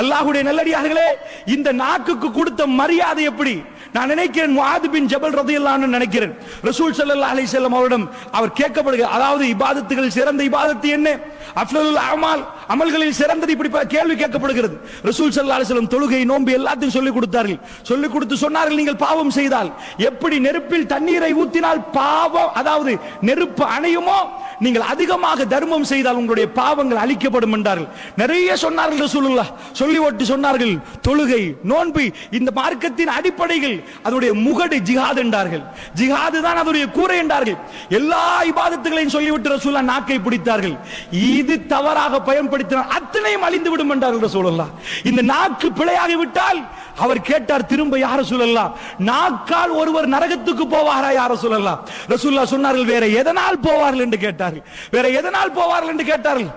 அல்லாஹுடைய நல்லடியார்களே இந்த நாக்குக்கு கொடுத்த மரியாதை எப்படி? நான் நினைக்கிறேன் முஆது பின் ஜபல் ரதியல்லாஹு நினைக்கிறேன். ரசூல் ஸல்லல்லாஹு அலைஹி வஸல்லம் அவரிடம் அவர் கேட்கப்படுகிற அதாவது இபாதத்துகள் சிறந்த இபாதத்து என்ன? அஃலலுல் அமால் அமல்களில் சிறந்தது இப்படி கேள்வி கேட்கப்படுகிறது. ரசூல் ஸல்லல்லாஹு அலைஹி வஸல்லம் தொழுகை நோன்பு எல்லாத்தையும் சொல்லிக் கொடுத்தார்கள். சொல்லிக் கொடுத்து சொன்னார்கள் நீங்கள் பாவம் செய்தால். எப்படி நெருப்பில் தண்ணீரை ஊத்தினால் பாவம் அதாவது நெருப்பு அணையுமோ நீங்கள் அதிகமாக தர்மம் செய்தால் உங்களுடைய பாவங்கள் அழிக்கப்படும் என்றார்கள். நிறைய சொன்னார்கள் சொல்லுங்களா சொல்லி ஒட்டி சொன்னார்கள். தொழுகை நோன்பு இந்த மார்க்கத்தின் அடிப்படைகள் அதனுடைய முகடு ஜிஹாத் என்றார்கள். ஜிஹாது தான் அதனுடைய கூரை என்றார்கள். எல்லா இபாதத்துகளையும் சொல்லிவிட்டு ரசூலா நாக்கை பிடித்தார்கள். இது தவறாக பயன்படுத்தினால் அத்தனையும் அழிந்து விடும் என்றார்கள் ரசூலுல்லாஹ். இந்த நாக்கு பிழையாகி விட்டால் அவர் கேட்டார் திரும்ப யார சொல்லலாம் நாக்கால் ஒருவர் நரகத்துக்கு போவாரா யார சொல்லலாம் ரசூல்லா சொன்னார்கள் வேற எதனால் போவார்கள் என்று கேட்டார்கள்? வேற எதனால் போவார்கள் என்று கேட்டார்கள்?